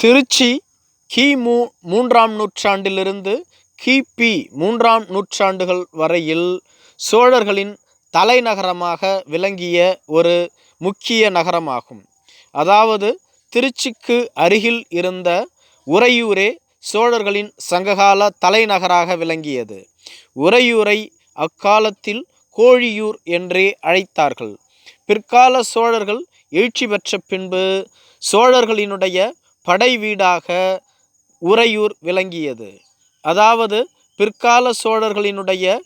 திருச்சி கிமு மூன்றாம் நூற்றாண்டிலிருந்து கிபி மூன்றாம் நூற்றாண்டுகள் வரையில் சோழர்களின் தலைநகரமாக விளங்கிய ஒரு முக்கிய நகரமாகும். அதாவது திருச்சிக்கு அருகில் இருந்த உறையூரே சோழர்களின் சங்ககால தலைநகராக விளங்கியது. உறையூரை அக்காலத்தில் கோழியூர் என்றே அழைத்தார்கள். பிற்கால சோழர்கள் எழுச்சி பெற்ற பின்பு சோழர்களினுடைய படை வீடாக உறையூர் விளங்கியது. அதாவது பிற்கால சோழர்களினுடைய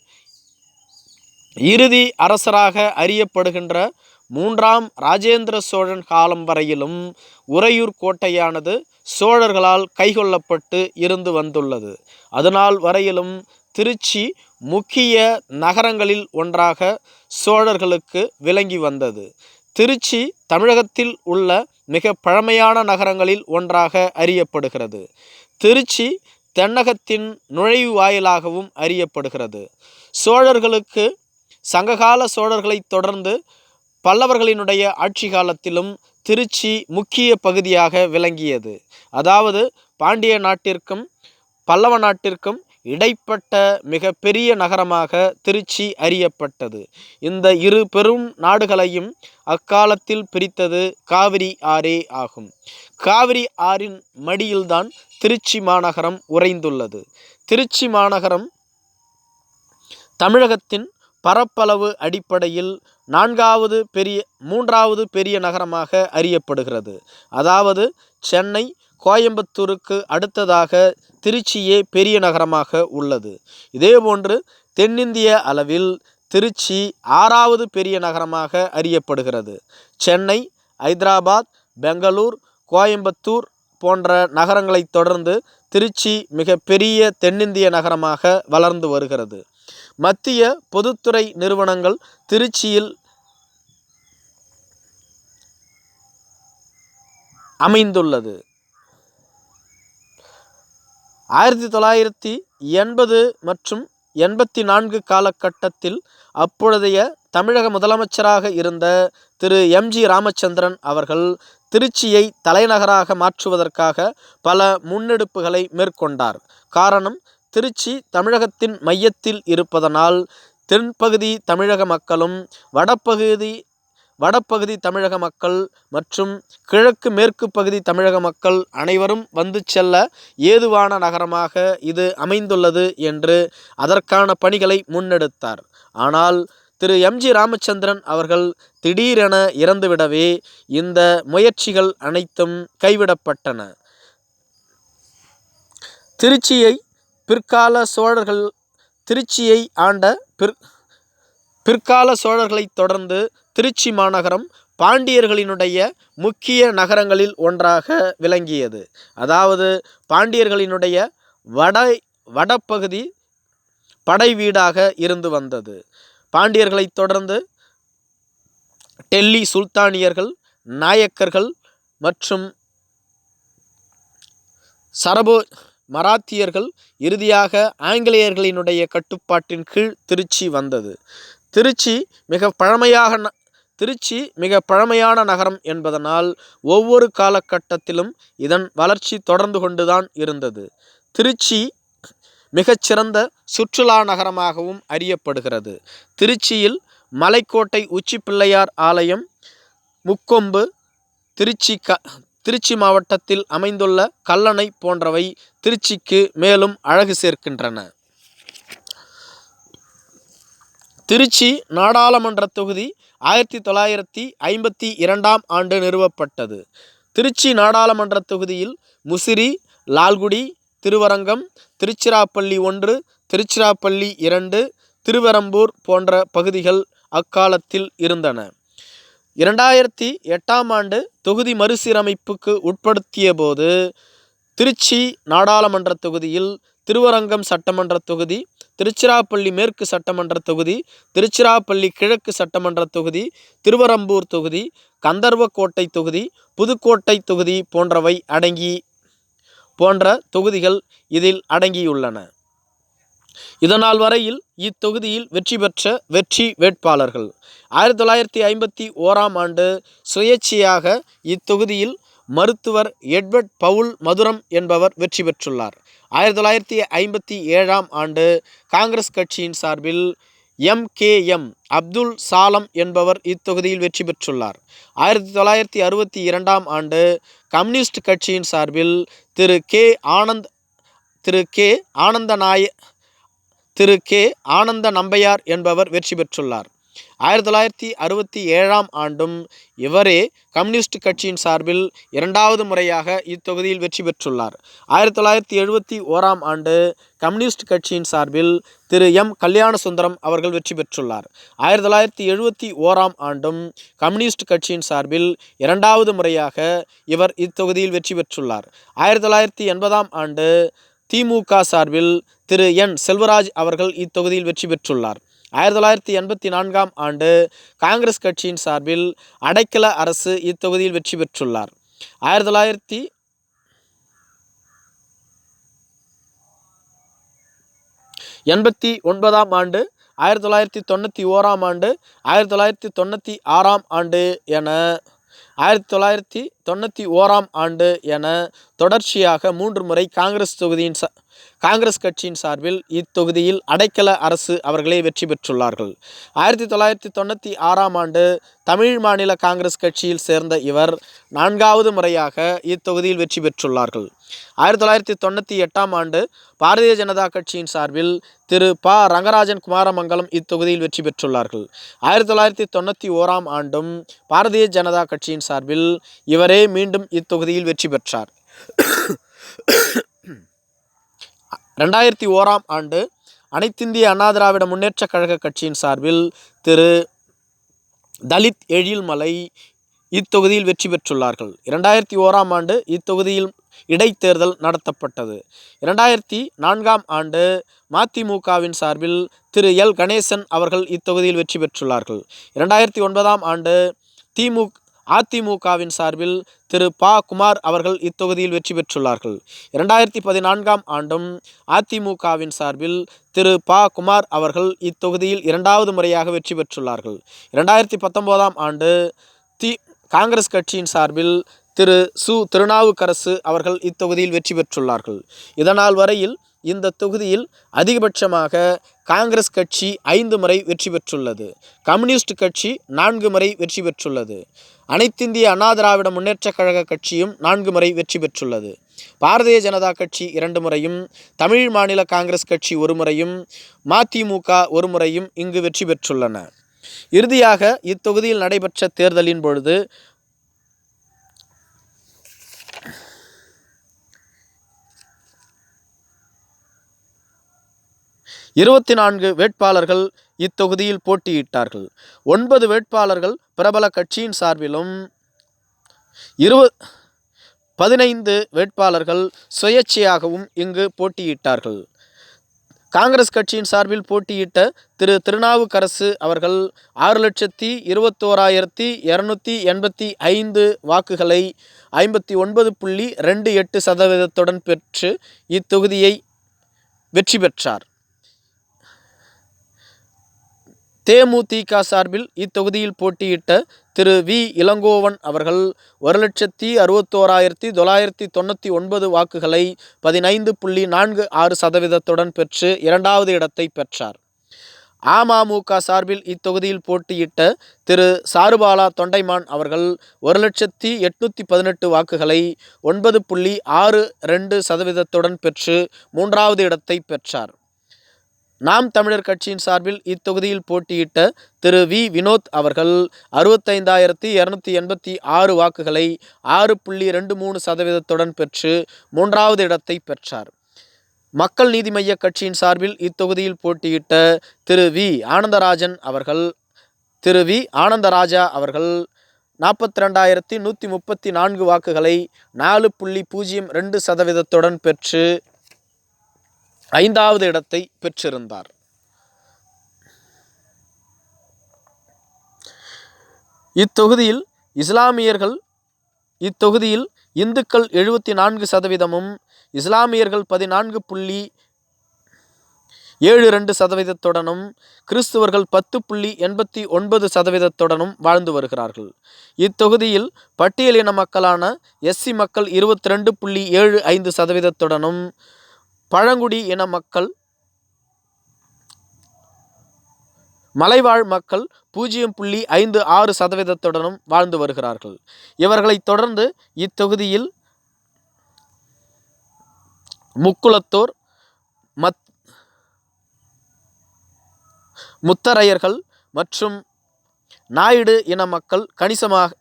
இறுதி அரசராக அறியப்படுகின்ற மூன்றாம் ராஜேந்திர சோழன் காலம் வரையிலும் உறையூர் கோட்டையானது சோழர்களால் கைகொள்ளப்பட்டு இருந்து வந்துள்ளது. அதனால் வரையிலும் திருச்சி முக்கிய நகரங்களில் ஒன்றாக சோழர்களுக்கு விளங்கி வந்தது. திருச்சி தமிழகத்தில் உள்ள மிக பழமையான நகரங்களில் ஒன்றாக அறியப்படுகிறது. திருச்சி தென்னகத்தின் நுழைவு வாயிலாகவும் அறியப்படுகிறது. சோழர்களுக்கு சங்ககால சோழர்களைத் தொடர்ந்து பல்லவர்களினுடைய ஆட்சி காலத்திலும் திருச்சி முக்கிய பகுதியாக விளங்கியது. அதாவது பாண்டிய நாட்டிற்கும் பல்லவ நாட்டிற்கும் இடைப்பட்ட மிக பெரிய நகரமாக திருச்சி அறியப்பட்டது. இந்த இரு பெரும் நாடுகளையும் அக்காலத்தில் பிரித்தது காவிரி ஆறே ஆகும். காவிரி ஆறின் மடியில்தான் திருச்சி மாநகரம் உறைந்துள்ளது. திருச்சி மாநகரம் தமிழகத்தின் பரப்பளவு அடிப்படையில் நான்காவது பெரிய மூன்றாவது பெரிய நகரமாக அறியப்படுகிறது. அதாவது சென்னை கோயம்புத்தூருக்கு அடுத்ததாக திருச்சியே பெரிய நகரமாக உள்ளது. இதேபோன்று தென்னிந்திய அளவில் திருச்சி ஆறாவது பெரிய நகரமாக அறியப்படுகிறது. சென்னை ஐதராபாத் பெங்களூர் கோயம்புத்தூர் போன்ற நகரங்களைத் தொடர்ந்து திருச்சி மிக பெரிய தென்னிந்திய நகரமாக வளர்ந்து வருகிறது. மத்திய பொதுத்துறை நிறுவனங்கள் திருச்சியில் அமைந்துள்ளது. ஆயிரத்தி தொள்ளாயிரத்தி எண்பது மற்றும் எண்பத்தி நான்கு காலகட்டத்தில் அப்பொழுதைய தமிழக முதலமைச்சராக இருந்த திரு எம்ஜி ராமச்சந்திரன் அவர்கள் திருச்சியை தலைநகராக மாற்றுவதற்காக பல முன்னெடுப்புகளை மேற்கொண்டார். காரணம் திருச்சி தமிழகத்தின் மையத்தில் இருப்பதனால் தென்பகுதி தமிழக மக்களும் வடப்பகுதி வடப்பகுதி தமிழக மக்கள் மற்றும் கிழக்கு மேற்கு பகுதி தமிழக மக்கள் அனைவரும் வந்து செல்ல ஏதுவான நகரமாக இது அமைந்துள்ளது என்று அதற்கான பணிகளை முன்னெடுத்தார். ஆனால் திரு. எம்ஜி ராமச்சந்திரன் அவர்கள் திடீரென இறந்துவிடவே இந்த முயற்சிகள் அனைத்தும் கைவிடப்பட்டன. திருச்சியை பிற்கால சோழர்கள் திருச்சியை ஆண்ட பிற் பிற்கால சோழர்களைத் தொடர்ந்து திருச்சி மாநகரம் பாண்டியர்களினுடைய முக்கிய நகரங்களில் ஒன்றாக விளங்கியது. அதாவது பாண்டியர்களினுடைய வட வடப்பகுதி படை வீடாக இருந்து வந்தது. பாண்டியர்களைத் தொடர்ந்து டெல்லி சுல்தானியர்கள் நாயக்கர்கள் மற்றும் சரபோ மராத்தியர்கள் இறுதியாக ஆங்கிலேயர்களினுடைய கட்டுப்பாட்டின் கீழ் திருச்சி வந்தது. திருச்சி மிக பழமையாக ந- திருச்சி மிக பழமையான நகரம் என்பதனால் ஒவ்வொரு காலகட்டத்திலும் இதன் வளர்ச்சி தொடர்ந்து கொண்டுதான் இருந்தது. திருச்சி மிகச்சிறந்த சுற்றுலா நகரமாகவும் அறியப்படுகிறது. திருச்சியில் மலைக்கோட்டை உச்சி பிள்ளையார் ஆலயம் முக்கொம்பு திருச்சி க திருச்சி மாவட்டத்தில் அமைந்துள்ள கல்லணை போன்றவை திருச்சிக்கு மேலும் அழகு சேர்க்கின்றன. திருச்சி நாடாளுமன்ற தொகுதி ஆயிரத்தி தொள்ளாயிரத்தி ஐம்பத்தி இரண்டாம் ஆண்டு நிறுவப்பட்டது. திருச்சி நாடாளுமன்ற தொகுதியில் முசிறி லால்குடி திருவரங்கம் திருச்சிராப்பள்ளி ஒன்று திருச்சிராப்பள்ளி இரண்டு திருவெரம்பூர் போன்ற பகுதிகள் அக்காலத்தில் இருந்தன. இரண்டாயிரத்தி எட்டாம் ஆண்டு தொகுதி மறுசீரமைப்புக்கு உட்படுத்திய போது திருச்சி நாடாளுமன்ற தொகுதியில் திருவரங்கம் சட்டமன்ற தொகுதி திருச்சிராப்பள்ளி மேற்கு சட்டமன்ற தொகுதி திருச்சிராப்பள்ளி கிழக்கு சட்டமன்ற தொகுதி திருவரம்பூர் தொகுதி கந்தர்வக்கோட்டை தொகுதி புதுக்கோட்டை தொகுதி போன்றவை அடங்கி போன்ற தொகுதிகள் இதில் அடங்கியுள்ளன. இதனால் வரையில் இத்தொகுதியில் வெற்றி பெற்ற வெற்றி வேட்பாளர்கள். ஆயிரத்தி தொள்ளாயிரத்தி ஐம்பத்தி ஓராம் ஆண்டு சுயேட்சையாக இத்தொகுதியில் மருத்துவர் எட்வர்ட் பவுல் மதுரம் என்பவர் வெற்றி பெற்றுள்ளார். ஆயிரத்தி தொள்ளாயிரத்தி ஐம்பத்தி ஏழாம் ஆண்டு காங்கிரஸ் கட்சியின் சார்பில் M K M Abdul Salam என்பவர் இத்தொகுதியில் வெற்றி பெற்றுள்ளார். ஆயிரத்தி தொள்ளாயிரத்தி அறுபத்தி இரண்டாம் ஆண்டு கம்யூனிஸ்ட் கட்சியின் சார்பில் திரு கே ஆனந்த் திரு கே ஆனந்த நாய திரு கே ஆனந்த நம்பையார் என்பவர் வெற்றி பெற்றுள்ளார். ஆயிரத்தி தொள்ளாயிரத்தி அறுபத்தி ஏழாம் ஆண்டும் இவரே கம்யூனிஸ்ட் கட்சியின் சார்பில் இரண்டாவது முறையாக இத்தொகுதியில் வெற்றி பெற்றுள்ளார். ஆயிரத்தி தொள்ளாயிரத்தி எழுபத்தி ஓராம் ஆண்டு கம்யூனிஸ்ட் கட்சியின் சார்பில் திரு எம். கல்யாணசுந்தரம் அவர்கள் வெற்றி பெற்றுள்ளார். ஆயிரத்தி தொள்ளாயிரத்தி எழுபத்தி ஓராம் ஆண்டும் கம்யூனிஸ்ட் கட்சியின் சார்பில் இரண்டாவது முறையாக இவர் இத்தொகுதியில் வெற்றி பெற்றுள்ளார். ஆயிரத்தி தொள்ளாயிரத்தி எண்பதாம் ஆண்டு திமுக சார்பில் திரு என். செல்வராஜ் அவர்கள் இத்தொகுதியில் வெற்றி பெற்றுள்ளார். ஆயிரத்தி தொள்ளாயிரத்தி எண்பத்தி நான்காம் ஆண்டு காங்கிரஸ் கட்சியின் சார்பில் அடைக்கல அரசு இத்தொகுதியில் வெற்றி பெற்றுள்ளார். ஆயிரத்தி தொள்ளாயிரத்தி எண்பத்தி ஒன்பதாம் ஆண்டு ஆயிரத்தி தொள்ளாயிரத்தி தொண்ணூற்றி ஓராம் ஆண்டு ஆயிரத்தி தொள்ளாயிரத்தி தொண்ணூற்றி ஆறாம் ஆண்டு என ஆயிரத்தி தொள்ளாயிரத்தி தொண்ணூற்றி ஓராம் ஆண்டு என தொடர்ச்சியாக மூன்று முறை காங்கிரஸ் தொகுதியின் ச காங்கிரஸ் கட்சியின் சார்பில் இத்தொகுதியில் அடைக்கல அரசு அவர்களே வெற்றி பெற்றுள்ளார்கள். ஆயிரத்தி தொள்ளாயிரத்தி தொண்ணூற்றி ஆறாம் ஆண்டு தமிழ் மாநில காங்கிரஸ் கட்சியில் சேர்ந்த இவர் நான்காவது முறையாக இத்தொகுதியில் வெற்றி பெற்றுள்ளார்கள். ஆயிரத்தி தொள்ளாயிரத்தி தொண்ணூற்றி எட்டாம் ஆண்டு பாரதிய ஜனதா கட்சியின் சார்பில் திரு ப. ரங்கராஜன் குமாரமங்கலம் இத்தொகுதியில் வெற்றி பெற்றுள்ளார்கள். ஆயிரத்தி தொள்ளாயிரத்தி தொண்ணூற்றி ஓராம் ஆண்டும் பாரதிய ஜனதா கட்சியின் சார்பில் இவரே மீண்டும் இத்தொகுதியில் வெற்றி பெற்றார். ரெண்டாயிரத்தி ஓராம் ஆண்டு அனைத்திந்திய அண்ணா திராவிட முன்னேற்றக் கழக கட்சியின் சார்பில் திரு தலித் எழில்மலை இத்தொகுதியில் வெற்றி பெற்றுள்ளார்கள். இரண்டாயிரத்தி ஓராம் ஆண்டு இத்தொகுதியில் இடைத்தேர்தல் நடத்தப்பட்டது. இரண்டாயிரத்தி நான்காம் ஆண்டு மதிமுகவின் சார்பில் திரு எல் கணேசன் அவர்கள் இத்தொகுதியில் வெற்றி பெற்றுள்ளார்கள். இரண்டாயிரத்தி ஒன்பதாம் ஆண்டு திமுக அதிமுகவின் சார்பில் திரு ப. குமார் அவர்கள் இத்தொகுதியில் வெற்றி பெற்றுள்ளார்கள். இரண்டாயிரத்தி பதினான்காம் ஆண்டும் அதிமுகவின் சார்பில் திரு ப. குமார் அவர்கள் இத்தொகுதியில் இரண்டாவது முறையாக வெற்றி பெற்றுள்ளார்கள். இரண்டாயிரத்தி பத்தொம்போதாம் ஆண்டு தி காங்கிரஸ் கட்சியின் சார்பில் திரு சு. திருநாவுக்கரசு அவர்கள் இத்தொகுதியில் வெற்றி பெற்றுள்ளார்கள். இதனால் வரையில் இந்த தொகுதியில் அதிகபட்சமாக காங்கிரஸ் கட்சி ஐந்து முறை வெற்றி பெற்றுள்ளது. கம்யூனிஸ்ட் கட்சி நான்கு முறை வெற்றி பெற்றுள்ளது. அனைத்திந்திய அண்ணா திராவிட முன்னேற்றக் கழக கட்சியும் நான்கு முறை வெற்றி பெற்றுள்ளது. பாரதிய ஜனதா கட்சி இரண்டு முறையும் தமிழ் மாநில காங்கிரஸ் கட்சி ஒரு முறையும் மதிமுக ஒரு முறையும் இங்கு வெற்றி பெற்றுள்ளன. இறுதியாக இத்தொகுதியில் நடைபெற்ற தேர்தலின் பொழுது இருபத்தி நான்கு வேட்பாளர்கள் இத்தொகுதியில் போட்டியிட்டார்கள். ஒன்பது வேட்பாளர்கள் பிரபல கட்சியின் சார்பிலும் இருப பதினைந்து வேட்பாளர்கள் சுயேட்சையாகவும் இங்கு போட்டியிட்டார்கள். காங்கிரஸ் கட்சியின் சார்பில் போட்டியிட்ட திரு திருநாவுக்கரசு அவர்கள் ஆறு லட்சத்தி இருபத்தோராயிரத்தி இரநூத்தி எண்பத்தி ஐந்து வாக்குகளை ஐம்பத்தி ஒன்பது புள்ளி ரெண்டு எட்டு சதவீதத்துடன் பெற்று இத்தொகுதியை வெற்றி பெற்றார். தேமுதிக சார்பில் இத்தொகுதியில் போட்டியிட்ட திரு வி. இளங்கோவன் அவர்கள் ஒரு லட்சத்தி அறுபத்தோராயிரத்தி தொள்ளாயிரத்தி தொண்ணூற்றி ஒன்பது வாக்குகளை பதினைந்து புள்ளி நான்கு ஆறு சதவீதத்துடன் பெற்று இரண்டாவது இடத்தை பெற்றார். அமமுக சார்பில் இத்தொகுதியில் போட்டியிட்ட திரு சாருபாலா தொண்டைமான் அவர்கள் ஒரு லட்சத்தி எட்நூற்றி பதினெட்டு வாக்குகளை ஒன்பது புள்ளி ஆறு ரெண்டு சதவீதத்துடன் பெற்று மூன்றாவது இடத்தை பெற்றார். நாம் தமிழர் கட்சியின் சார்பில் இத்தொகுதியில் போட்டியிட்ட திரு வி. வினோத் அவர்கள் அறுபத்தைந்தாயிரத்தி இரநூத்தி எண்பத்தி ஆறு வாக்குகளை ஆறு புள்ளி ரெண்டு மூணு சதவீதத்துடன் பெற்று மூன்றாவது இடத்தை பெற்றார். மக்கள் நீதி மைய கட்சியின் சார்பில் இத்தொகுதியில் போட்டியிட்ட திரு வி. ஆனந்தராஜன் அவர்கள் திரு வி. ஆனந்தராஜா அவர்கள் நாற்பத்தி ரெண்டாயிரத்தி நூற்றி முப்பத்தி நான்கு வாக்குகளை நாலு புள்ளி பூஜ்ஜியம் ரெண்டு சதவீதத்துடன் பெற்று ஐந்தாவது இடத்தை பெற்றிருந்தார். இத்தொகுதியில் இஸ்லாமியர்கள் இத்தொகுதியில் இந்துக்கள் எழுபத்தி நான்கு சதவீதமும் இஸ்லாமியர்கள் பதினான்கு புள்ளி ஏழு ரெண்டு சதவீதத்துடனும் கிறிஸ்துவர்கள் பத்து புள்ளி எண்பத்தி ஒன்பது சதவீதத்துடனும் வாழ்ந்து வருகிறார்கள். இத்தொகுதியில் பட்டியலின மக்களான எஸ்சி மக்கள் இருபத்தி ரெண்டு புள்ளி ஏழு ஐந்து சதவீதத்துடனும் பழங்குடி இன மக்கள் மலைவாழ் மக்கள் பூஜ்ஜியம் புள்ளி ஐந்து ஆறு சதவீதத்துடனும் வாழ்ந்து வருகிறார்கள். இவர்களைத் தொடர்ந்து இத்தொகுதியில் முக்குளத்தோர் மத் முத்தரையர்கள் மற்றும் நாயுடு இன மக்கள் கணிசமாக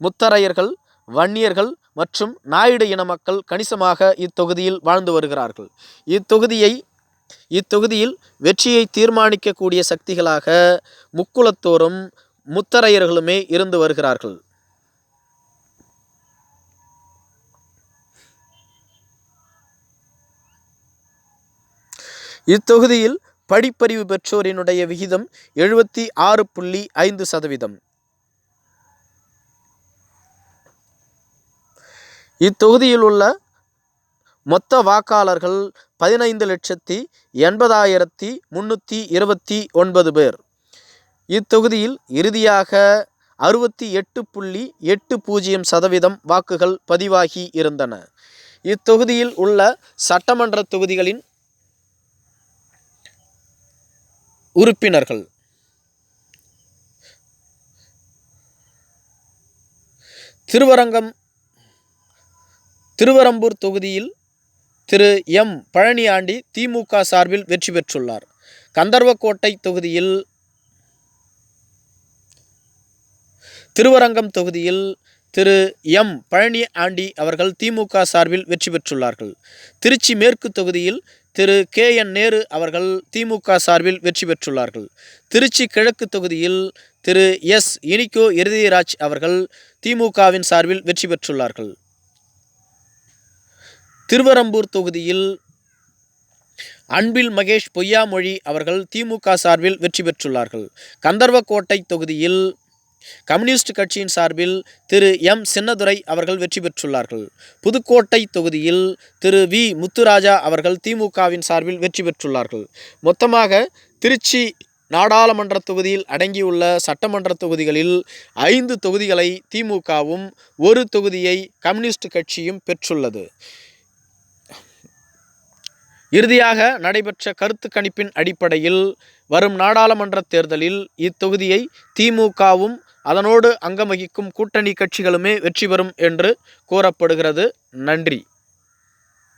முத்தரையர்கள் வன்னியர்கள் மற்றும் நாயுடு இன மக்கள் கணிசமாக இத்தொகுதியில் வாழ்ந்து வருகிறார்கள். இத்தொகுதியை இத்தொகுதியில் வெற்றியை தீர்மானிக்கக்கூடிய சக்திகளாக முக்குளத்தோரும் முத்தரையர்களுமே இருந்து வருகிறார்கள். இத்தொகுதியில் படிப்பறிவு பெற்றோரினுடைய விகிதம் எழுபத்தி ஆறு புள்ளி ஐந்து சதவீதம். இத்தொகுதியில் உள்ள மொத்த வாக்காளர்கள் பதினைந்து லட்சத்தி எண்பதாயிரத்தி முன்னூற்றி இருபத்தி ஒன்பது பேர். இத்தொகுதியில் இறுதியாக அறுபத்தி எட்டு புள்ளி எட்டு பூஜ்ஜியம் சதவீதம் வாக்குகள் பதிவாகி இருந்தன. இத்தொகுதியில் உள்ள சட்டமன்ற தொகுதிகளின் உறுப்பினர்கள் திருவரங்கம் திருவரம்பூர் தொகுதியில் திரு எம் பழனியாண்டி திமுக சார்பில் வெற்றி பெற்றுள்ளார். கந்தர்வக்கோட்டை தொகுதியில் திருவரங்கம் தொகுதியில் திரு எம் பழனி ஆண்டி அவர்கள் திமுக சார்பில் வெற்றி பெற்றுள்ளார்கள். திருச்சி மேற்கு தொகுதியில் திரு கே என் நேரு அவர்கள் திமுக சார்பில் வெற்றி பெற்றுள்ளார்கள். திருச்சி கிழக்கு தொகுதியில் திரு எஸ் இனிகோ இருதயராஜ் அவர்கள் திமுகவின் சார்பில் வெற்றி பெற்றுள்ளார்கள். திருவரம்பூர் தொகுதியில் அன்பில் மகேஷ் பொய்யாமொழி அவர்கள் திமுக சார்பில் வெற்றி பெற்றுள்ளார்கள். கந்தர்வக்கோட்டை தொகுதியில் கம்யூனிஸ்ட் கட்சியின் சார்பில் திரு எம். சின்னதுரை அவர்கள் வெற்றி பெற்றுள்ளார்கள். புதுக்கோட்டை தொகுதியில் திரு வி. முத்துராஜா அவர்கள் திமுகவின் சார்பில் வெற்றி பெற்றுள்ளார்கள். மொத்தமாக திருச்சி நாடாளுமன்ற தொகுதியில் அடங்கியுள்ள சட்டமன்ற தொகுதிகளில் ஐந்து தொகுதிகளை திமுகவும் ஒரு தொகுதியை கம்யூனிஸ்ட் கட்சியும் பெற்றுள்ளது. இறுதியாக நடைபெற்ற கருத்து கணிப்பின் அடிப்படையில் வரும் நாடாளுமன்ற தேர்தலில் இத்தொகுதியை திமுகவும் அதனோடு அங்கம் வகிக்கும் கூட்டணி கட்சிகளுமே வெற்றி பெறும் என்று கூறப்படுகிறது. நன்றி.